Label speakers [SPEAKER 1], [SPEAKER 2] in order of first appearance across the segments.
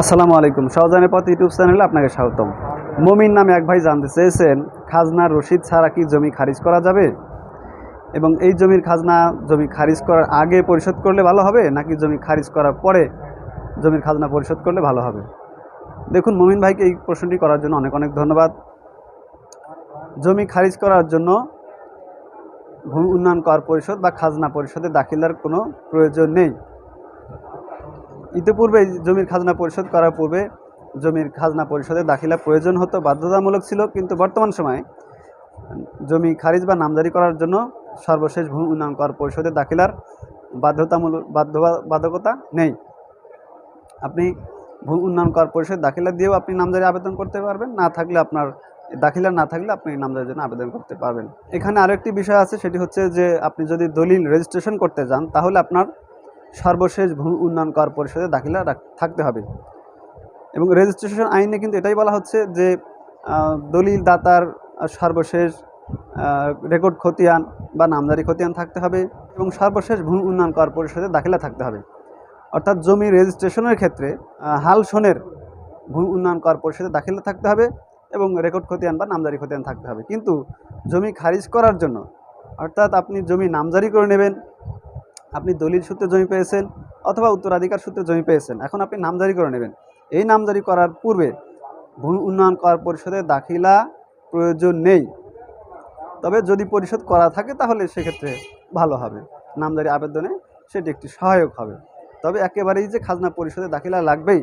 [SPEAKER 1] আসসালামু আলাইকুম। শাহজাহানের পথ ইউটিউব চ্যানেলে আপনাকে স্বাগতম। মমিন নামে এক ভাই জানতে চেয়েছেন, খাজনার রসিদ ছাড়া কি জমি খারিজ করা যাবে? এবং এই জমির খাজনা জমি খারিজ করার আগে পরিশোধ করলে ভালো হবে, নাকি জমি খারিজ করার পরে জমির খাজনা পরিশোধ করলে ভালো হবে? দেখুন, মমিন ভাইকে এই প্রশ্নটি করার জন্য অনেক অনেক ধন্যবাদ। জমি খারিজ করার জন্য ভূমি উন্নয়ন কর পরিষদ বা খাজনা পরিষদে দাখিলার কোনো প্রয়োজন নেই। ইতিপূর্বে জমির খাজনা পরিশোধ করার পূর্বে জমির খাজনা পরিশোধে দাখিলা প্রয়োজন হতো, বাধ্যতামূলক ছিল, কিন্তু বর্তমান সময়ে জমি খারিজ বা নামজারি করার জন্য সর্বশেষ ভূমি উন্নয়ন কর পরিষদে দাখিলার বাধ্যতামূলক বাধ্য, বাধকতা নেই। আপনি ভূমি উন্নয়ন কর পরিষদ দাখিলা দিয়েও আপনি নামজারি আবেদন করতে পারবেন, না থাকলে আপনার, দাখিলা না থাকলে আপনি নামজারির জন্য আবেদন করতে পারবেন। এখানে আরেকটি বিষয় আছে, সেটি হচ্ছে যে আপনি যদি দলিল রেজিস্ট্রেশন করতে যান, তাহলে আপনার সর্বশেষ ভূমি উন্নয়ন কর পরিষদে দাখিলা থাকতে হবে। এবং রেজিস্ট্রেশন আইনে কিন্তু এটাই বলা হচ্ছে যে দলিল দাতার সর্বশেষ রেকর্ড খতিয়ান বা নামজারি খতিয়ান থাকতে হবে এবং সর্বশেষ ভূমি উন্নয়ন কর পরিষদে দাখিলা থাকতে হবে। অর্থাৎ জমি রেজিস্ট্রেশনের ক্ষেত্রে হাল সনের ভূমি উন্নয়ন কর পরিষদে দাখিলা থাকতে হবে এবং রেকর্ড খতিয়ান বা নামজারি খতিয়ান থাকতে হবে। কিন্তু জমি খারিজ করার জন্য, অর্থাৎ আপনি জমি নামজারি করে নেবেন আপনি দলিল সূত্রে জমি পেয়েছেন অথবা উত্তরাধিকার সূত্রে জমি পেয়েছেন। এখন আপনি নামজারি করে নেবেন। এই নামজারি করার পূর্বে ভূমি উন্নয়ন কর পরিষদে দাখিলা প্রয়োজন নেই। তবে যদি পরিশোধ করা থাকে তাহলে সেক্ষেত্রে ভালো হবে। নামজারি আবেদনে সেটি একটি সহায়ক হবে। তবে একেবারেই যে খাজনা পরিশোধে দাখিলা লাগবেই,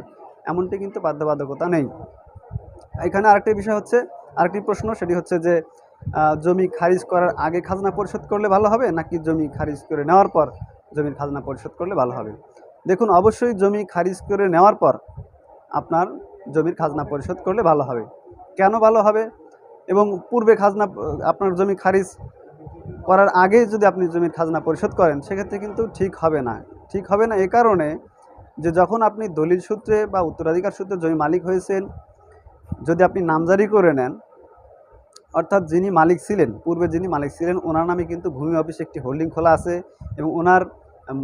[SPEAKER 1] এমনটি কিন্তু বাধ্যবাধকতা নেই। এখানে আরেকটি বিষয় হচ্ছে, আরেকটি প্রশ্ন, সেটি হচ্ছে যে জমি খারিজ করার আগে খাজনা পরিশোধ করলে ভালো হবে নাকি জমি খারিজ করে নেওয়ার পর জমির খাজনা পরিশোধ করলে ভালো হবে। দেখুন, অবশ্যই জমি খারিজ করে নেওয়ার পর আপনার জমির খাজনা পরিশোধ করলে ভালো হবে। কেন ভালো হবে? এবং পূর্বে খাজনা, আপনার জমি খারিজ করার আগে যদি আপনি জমির খাজনা পরিশোধ করেন, সেক্ষেত্রে কিন্তু ঠিক হবে না। ঠিক হবে না এ কারণে যে যখন আপনি দলিল সূত্রে বা উত্তরাধিকার সূত্রে জমি মালিক হয়েছেন, যদি আপনি নামজারি করে নেন অর্থাৎ যিনি মালিক ছিলেন, পূর্বে যিনি মালিক ছিলেন, ওনার নামে কিন্তু ভূমি অফিসে একটি হোল্ডিং খোলা আছে এবং ওনার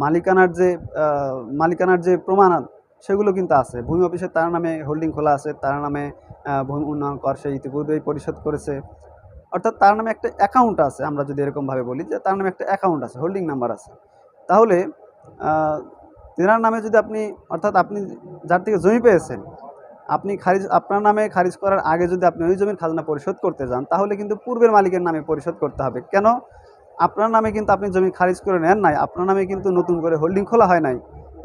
[SPEAKER 1] মালিকানার যে মালিকানার যে প্রমাণ, সেগুলো কিন্তু আছে। ভূমি অফিসে তার নামে হোল্ডিং খোলা আছে, তার নামে ভূমি উন্নয়ন কর সে ইতিপূর্বেই পরিশোধ করেছে। অর্থাৎ তার নামে একটা অ্যাকাউন্ট আছে, আমরা যদি এরকমভাবে বলি যে তার নামে একটা অ্যাকাউন্ট আছে হোল্ডিং নাম্বার আছে। তাহলে তেনার নামে যদি আপনি, অর্থাৎ আপনি যার থেকে জমি পেয়েছেন আপনি খারিজ, আপনার নামে খারিজ করার আগে যদি আপনি ওই জমির খাজনা পরিশোধ করতে যান, তাহলে কিন্তু পূর্বের মালিকের নামে পরিশোধ করতে হবে। কেন? আপনার নামে কিন্তু আপনি জমি খারিজ করে নেন নাই, আপনার নামে কিন্তু নতুন করে হোল্ডিং খোলা হয় নাই।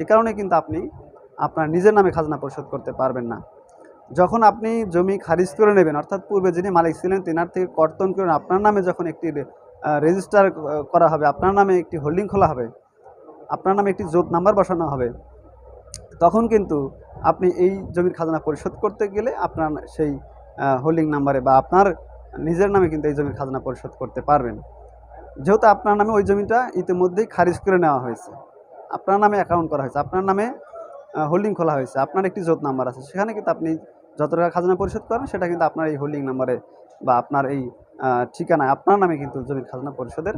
[SPEAKER 1] এ কারণে কিন্তু আপনি আপনার নিজের নামে খাজনা পরিশোধ করতে পারবেন না। যখন আপনি জমি খারিজ করে নেবেন, অর্থাৎ পূর্বে যিনি মালিক ছিলেন, তেনার থেকে কর্তন করে আপনার নামে যখন একটি রেজিস্টার করা হবে, আপনার নামে একটি হোল্ডিং খোলা হবে, আপনার নামে একটি জোট নাম্বার বসানো হবে তখন কিন্তু আপনি এই জমির খাজনা পরিশোধ করতে গেলে আপনার সেই হোল্ডিং নাম্বারে বা আপনার নিজের নামে কিন্তু এই জমির খাজনা পরিশোধ করতে পারবেন। যেহেতু আপনার নামে ওই জমিটা ইতিমধ্যেই খারিজ করে নেওয়া হয়েছে। আপনার নামে অ্যাকাউন্ট করা হয়েছে, আপনার নামে হোল্ডিং খোলা হয়েছে, আপনার একটি জোট নাম্বার আছে, সেখানে কিন্তু আপনি যত টাকা খাজনা পরিশোধ করেন, সেটা কিন্তু আপনার এই হোল্ডিং নাম্বারে বা আপনার এই ঠিকানায় আপনার নামে কিন্তু জমির খাজনা পরিশোধের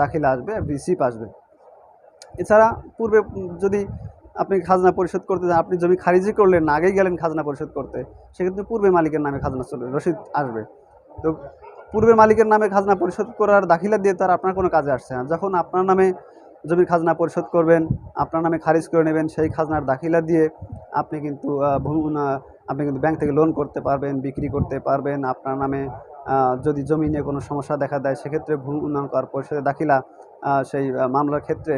[SPEAKER 1] দাখিলা আসবে রিসিপ আসবে। এছাড়া পূর্বে যদি আপনি খাজনা পরিশোধ করতে আপনি জমি খারিজি করলেন আগেই গেলেন খাজনা পরিশোধ করতে, সেক্ষেত্রে পূর্বে মালিকের নামে খাজনা চলবে রসিদ আসবে। তো পূর্বের মালিকের নামে খাজনা পরিশোধ করার দাখিলা দিয়ে তার আপনার কোনো কাজে আসছে না। যখন আপনার নামে জমির খাজনা পরিশোধ করবেন, আপনার নামে খারিজ করে নেবেন, সেই খাজনার দাখিলা দিয়ে আপনি কিন্তু আপনি কিন্তু ব্যাংক থেকে লোন করতে পারবেন, বিক্রি করতে পারবেন, আপনার নামে যদি জমি নিয়ে কোনো সমস্যা দেখা দেয়, সেক্ষেত্রে ভূমি উন্নয়ন কর পরিষদে দাখিলা সেই মামলার ক্ষেত্রে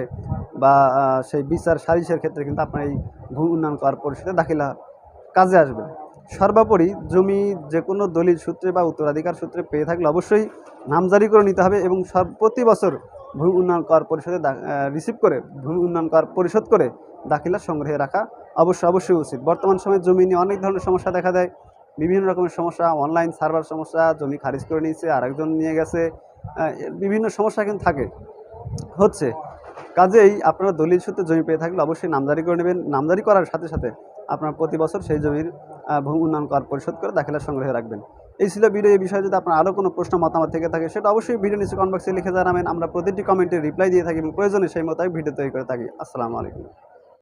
[SPEAKER 1] বা সেই বিচার সালিসের ক্ষেত্রে কিন্তু আপনার এই ভূমি উন্নয়ন কর পরিষদে দাখিলা কাজে আসবে। সর্বোপরি জমি যে কোনো দলিল সূত্রে বা উত্তরাধিকার সূত্রে পেয়ে থাকলে অবশ্যই নামজারি করে নিতে হবে এবং প্রতি বছর ভূমি উন্নয়ন কর পরিষদে রিসিভ করে ভূমি উন্নয়ন কর পরিশোধ করে দাখিলা সংগ্রহে রাখা অবশ্যই অবশ্যই উচিত। বর্তমান সময়ে জমি নিয়ে অনেক ধরনের সমস্যা দেখা দেয়। বিভিন্ন রকমের সমস্যা অনলাইন সার্ভার সমস্যা, জমি খারিজ করে নিয়েছে, আরেকজন নিয়ে গেছে বিভিন্ন সমস্যা কিন্তু থাকে। হচ্ছে, কাজেই আপনারা দলিল সূত্রে জমি পেয়ে থাকলে অবশ্যই নামদারি করে নেবেন। নামদারি করার সাথে সাথে আপনার প্রতি বছর সেই জমির ভূমি উন্নয়ন কর পরিশোধ করে দাখিলা সংগ্রহে রাখবেন। এই ছিল ভিডিও। এই বিষয়ে যদি আপনার আরও কোনো প্রশ্ন, মতামত থেকে থাকে, সেটা অবশ্যই ভিডিও নিচে কমেন্ট বক্সে লিখে জানাবেন। আমরা প্রতিটি কমেন্টে রিপ্লাই দিয়ে থাকি এবং প্রয়োজনে সেই মতো ভিডিও তৈরি করে থাকি। আসসালামু আলাইকুম।